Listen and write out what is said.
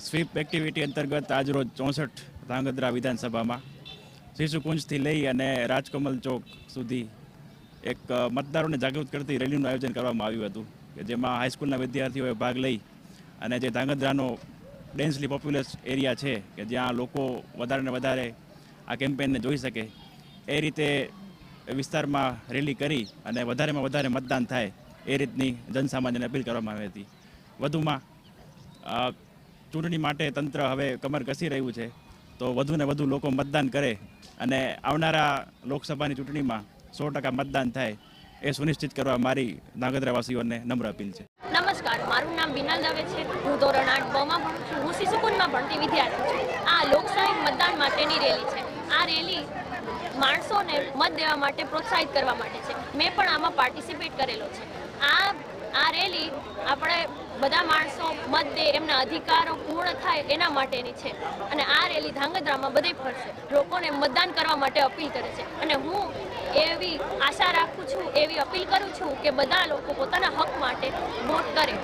Sweep activity અંતર્ગત આજરોજ ચોસઠ ધાંગધ્રા વિધાનસભામાં શિશુકુંજથી લઈ અને રાજકમલ ચોક સુધી એક મતદારોને જાગૃત કરતી રેલીનું આયોજન કરવામાં આવ્યું હતું કે જેમાં હાઈસ્કૂલના વિદ્યાર્થીઓએ ભાગ લઈ અને જે ધાંગધ્રાનો ડેન્સલી પોપ્યુલસ એરિયા છે કે જ્યાં લોકો વધારે વધારે આ કેમ્પેનને જોઈ શકે, એ રીતે વિસ્તારમાં રેલી કરી અને વધારેમાં વધારે મતદાન થાય એ રીતની જનસામાન્યને અપીલ કરવામાં આવી હતી. વધુમાં ચૂંટણી માટે તંત્ર હવે કમર કસી રહ્યું છે, તો વધુને વધુ લોકો મતદાન કરે અને આવનારા લોકસભાની ચૂંટણીમાં સો ટકા મતદાન થાય એ સુનિશ્ચિત કરવા મારી નાગદરાવાસીઓને નમ્ર અપીલ છે. નમસ્કાર, મારું નામ બિનલ દવે છે. હું ધોરણ આઠ બમાં ભણું છું. હું શિશુકુંજમાં ભણતી વિદ્યાર્થી છું. આ લોકશાહી મતદાન માટેની રેલી છે. આ રેલી માણસોને મત દેવા માટે પ્રોત્સાહિત કરવા માટે છે. મેં પણ આમાં પાર્ટિસિપેટ કરેલો છે. આ આ રેલી આપણે બધા માણસો મત દે એમના અધિકારો પૂર્ણ થાય એના માટેની છે. અને આ રેલી ધાંગધ્રામાં બધે ફરશે. લોકોને મતદાન કરવા માટે અપીલ કરે છે. અને હું એવી આશા રાખું છું, એવી અપીલ કરું છું કે બધા લોકો પોતાના હક માટે વોટ કરે.